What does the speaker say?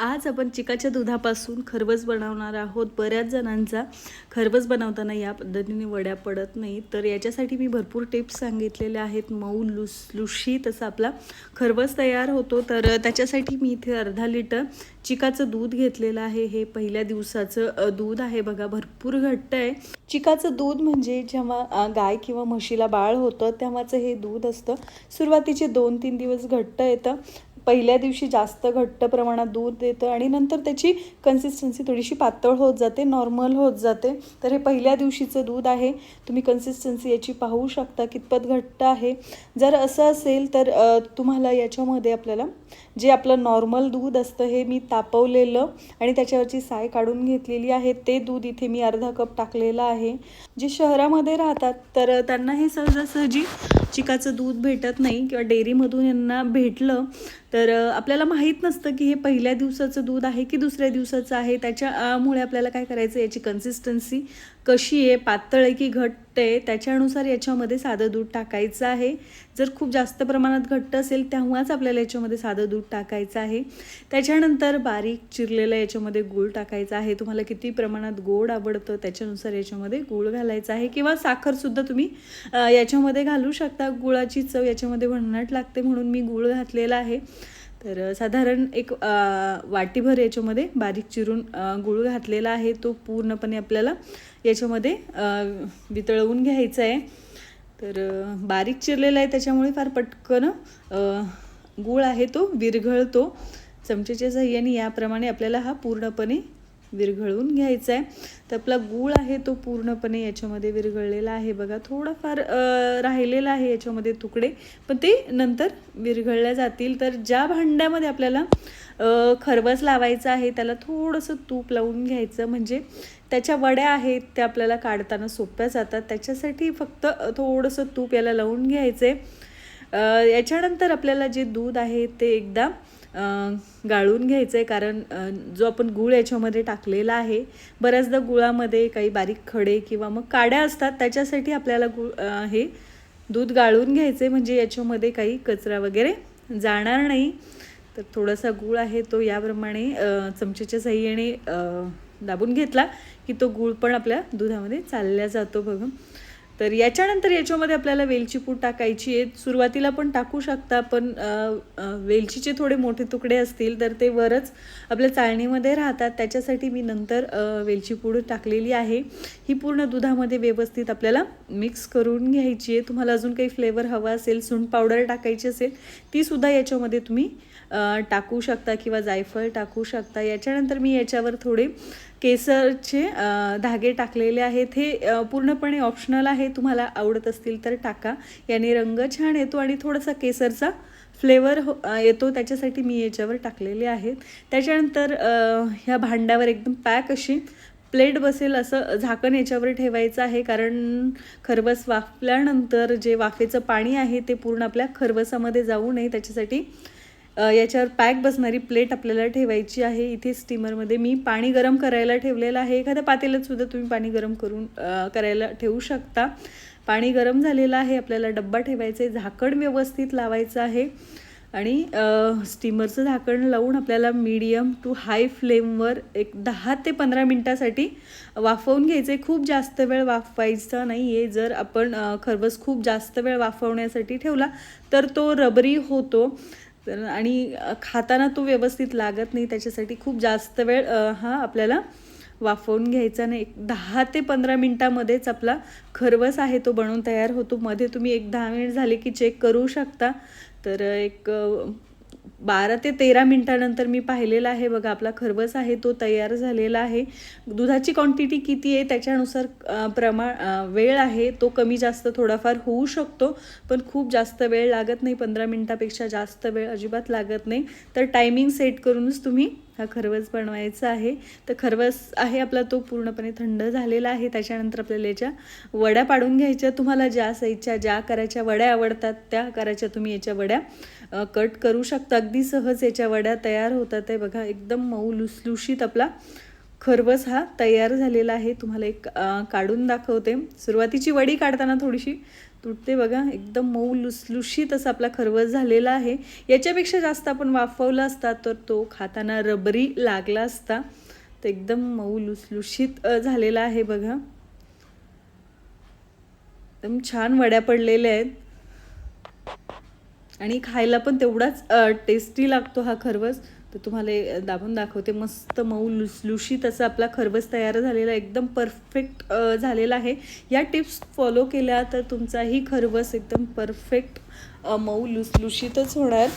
आज आपण चिकाच्या दुधापासून खरवस बनवणार आहोत. बऱ्याच जणांचा खरवस बनवताना या पद्धतीने वड्या पडत नाही तर याच्यासाठी मी भरपूर टिप्स सांगितलेल्या आहेत. मऊ लुस लुशीत असा आपला खरवस तयार होतो. तर त्याच्यासाठी मी इथे अर्धा लिटर चिकाचं दूध घेतलेलं आहे. हे पहिल्या दिवसाचं दूध आहे. बघा भरपूर घट्ट आहे. चिकाचं दूध म्हणजे जेव्हा गाय किंवा म्हशीला बाळ होतं तेव्हाचं हे दूध असतं. सुरुवातीचे दोन तीन दिवस घट्ट येतं. पहिल्या दिवशी जास्त घट्ट प्रमाणात दूध देतं आणि नंतर त्याची कन्सिस्टन्सी थोडीशी पातळ होत जाते नॉर्मल होत जाते. तर हे पहिल्या दिवशीचं दूध आहे. तुम्ही कन्सिस्टन्सी याची पाहू शकता कितपत घट्ट आहे. जर असं असेल तर तुम्हाला याच्यामध्ये आपल्याला जे आपलं नॉर्मल दूध असतं हे मी तापवलेलं आणि त्याच्यावरची साय काढून घेतलेली आहे. ते दूध इथे मी अर्धा कप टाकलेलं आहे. जे शहरामध्ये राहतात तर त्यांना हे सहजासहजी चिकाचं दूध भेटत नाही किंवा डेअरीमधून यांना भेटलं तर आपल्याला माहीत नसतं की हे पहिल्या दिवसाचं दूध आहे की दुसऱ्या दिवसाचं आहे. त्याच्यामुळे आपल्याला काय करायचं? याची कन्सिस्टन्सी कशी आहे? पातळ आहे की घट्ट? आहे त्याच्यानुसार याच्यामध्ये साधं दूध टाकायचं आहे. जर खूप जास्त प्रमाणात घट्ट असेल तेव्हाच आपल्याला याच्यामध्ये साधं दूध टाकायचं आहे. त्याच्यानंतर बारीक चिरलेलं याच्यामध्ये गूळ टाकायचा आहे. तुम्हाला किती प्रमाणात गोड आवडतं त्याच्यानुसार याच्यामध्ये गूळ घालायचा आहे. किंवा साखरसुद्धा तुम्ही याच्यामध्ये घालू शकता. गुळाची चव याच्यामध्ये भन्नाट लागते म्हणून मी गूळ घातलेला आहे. तर साधारण एक वाटीभर याच्यामध्ये बारीक चिरून गुळ गूळ घातलेला आहे तो पूर्णपणे आपल्याला याच्यामध्ये वितळवून घ्यायचा आहे. तर बारीक चिरलेला आहे त्याच्यामुळे फार पटकन गूळ आहे तो विरघळतो. चमचेच्या साह्याने याप्रमाणे आपल्याला हा पूर्णपणे विरघळवून घ्यायचा आहे. तर आपला गूळ आहे तो पूर्णपणे याच्यामध्ये विरघळलेला आहे बघा. थोडाफार राहिलेला आहे याच्यामध्ये तुकडे पण ते नंतर विरघळल्या जातील. तर ज्या भांड्यामध्ये आपल्याला खरबस लावायचं आहे त्याला थोडंसं तूप लावून घ्यायचं. म्हणजे त्याच्या वड्या आहेत त्या आपल्याला काढताना सोप्या जातात. त्याच्यासाठी फक्त थोडंसं तूप याला लावून घ्यायचं आहे याच्यानंतर आपल्याला जे दूध आहे ते एकदा गाळून घ्यायचं आहे कारण जो आपण गूळ याच्यामध्ये टाकलेला आहे बऱ्याचदा गुळामध्ये काही बारीक खडे किंवा मग काड्या असतात त्याच्यासाठी आपल्याला गुळ हे दूध गाळून घ्यायचं आहे म्हणजे याच्यामध्ये काही कचरा वगैरे जाणार नाही. तर थोडासा गूळ आहे तो याप्रमाणे चमच्याच्या साह्याने दाबून घेतला की तो गूळ पण आपल्या दुधामध्ये चालल्या जातो बघा. तर याच्यानंतर याच्यामध्ये आपल्याला वेलची पूड टाकायची आहे. सुरुवातीला पण टाकू शकता पण वेलचीचे थोडे मोठे तुकडे असतील तर ते वरच आपल्या चाळणीमध्ये राहतात. त्याच्यासाठी मी नंतर वेलची पूड टाकलेली आहे. ही पूर्ण दुधामध्ये व्यवस्थित आपल्याला मिक्स करून घ्यायची आहे. तुम्हाला अजून काही फ्लेवर हवा असेल सुंठ पावडर टाकायची असेल तीसुद्धा याच्यामध्ये तुम्ही टाकू शकता किंवा जायफळ टाकू शकता. याच्यानंतर मी याच्यावर थोडे केसरचे धागे टाकलेले आहेत. हे पूर्णपणे ऑप्शनल आहे. तुम्हाला आवडत असतील तर टाका. याने रंग छान येतो आणि थोडासा केसरचा फ्लेवर हो येतो. त्याच्यासाठी मी याच्यावर टाकलेले आहेत. त्याच्यानंतर ह्या भांड्यावर एकदम पॅक अशी प्लेट बसेल असं झाकण याच्यावर ठेवायचं आहे. कारण खरवस वाफल्यानंतर जे वाफेचं पाणी आहे ते पूर्ण आपल्या खरवसामध्ये जाऊ नये. त्याच्यासाठी याच्यावर पॅक बसणारी प्लेट आपल्याला ठेवायची आहे. इथे स्टीमरमध्ये मी पाणी गरम करायला ठेवलेलं आहे. एखाद्या पातेल्यात सुद्धा तुम्ही पाणी गरम करून करायला ठेवू शकता. पाणी गरम झालेलं आहे. आपल्याला डब्बा ठेवायचा आहे. झाकण व्यवस्थित लावायचं आहे. आणि स्टीमरचं झाकण लावून आपल्याला मीडियम टू हाय फ्लेमवर एक दहा ते पंधरा मिनटासाठी वाफवून घ्यायचे खूप जास्त वेळ वाफवायचा नाही आहे जर आपण खरबस खूप जास्त वेळ वाफवण्यासाठी ठेवला तर तो रबरी होतो. तर आणि खाताना तो व्यवस्थित लागत नाही त्याच्यासाठी खूप जास्त वेळ हा आपल्याला वाफवून घ्यायचा नाही. एक दहा ते पंधरा मिनटामध्येच आपला खरवस आहे तो बनवून तयार होतो. मध्ये तुम्ही एक दहा मिनिट झाले की चेक करू शकता. तर एक बारा ते तेरा मिनटानंतर मी पाहिलेला आहे. बघा आपला खरवस आहे तो तयार झालेला आहे. दुधाची क्वांटिटी किती आहे त्याच्यानुसार प्रमाण वेळ आहे तो कमी जास्त थोडाफार होऊ शकतो पण खूप जास्त वेळ लागत नाही. पंधरा मिनटापेक्षा जास्त वेळ अजिबात लागत नाही. तर टायमिंग सेट करूनच तुम्ही हा खरवस बनवायचा आहे. तर खरवस आहे आपला तो पूर्णपणे थंड झालेला आहे. त्याच्यानंतर आपल्याला याच्या वड्या पाडून घ्यायच्या. तुम्हाला ज्या साईजच्या ज्या करायच्या वड्या आवडतात त्या करायच्या तुम्ही याच्या वड्या कट करू शकता. अगदी सहज याच्या वड्या तयार होतात. आहे बघा एकदम मऊ लुसलुशीत आपला खरवस हा तयार झालेला आहे. तुम्हाला एक काढून दाखवते. सुरुवातीची वडी काढताना थोडीशी तुटते बघा. एकदम मऊ लुसलुशीत असा आपला खरवस झालेला आहे. याच्यापेक्षा जास्त आपण वाफवला असता तर तो खाताना रबरी लागला असता. तर एकदम मऊ लुसलुशीत झालेला आहे बघा. एकदम छान वड्या पडलेल्या आहेत. आणि खायला पण तेवढाच टेस्टी लागतो हा खरवस. तर तुम्हाला दाबून दाखवते मस्त मऊ लुसलुशीत असा आपला खरबस तयार झालेला आहे. एकदम परफेक्ट झालेला आहे या टिप्स फॉलो केल्या तर तुमचाही खरबस एकदम परफेक्ट मऊ लुसलुशीतच होणार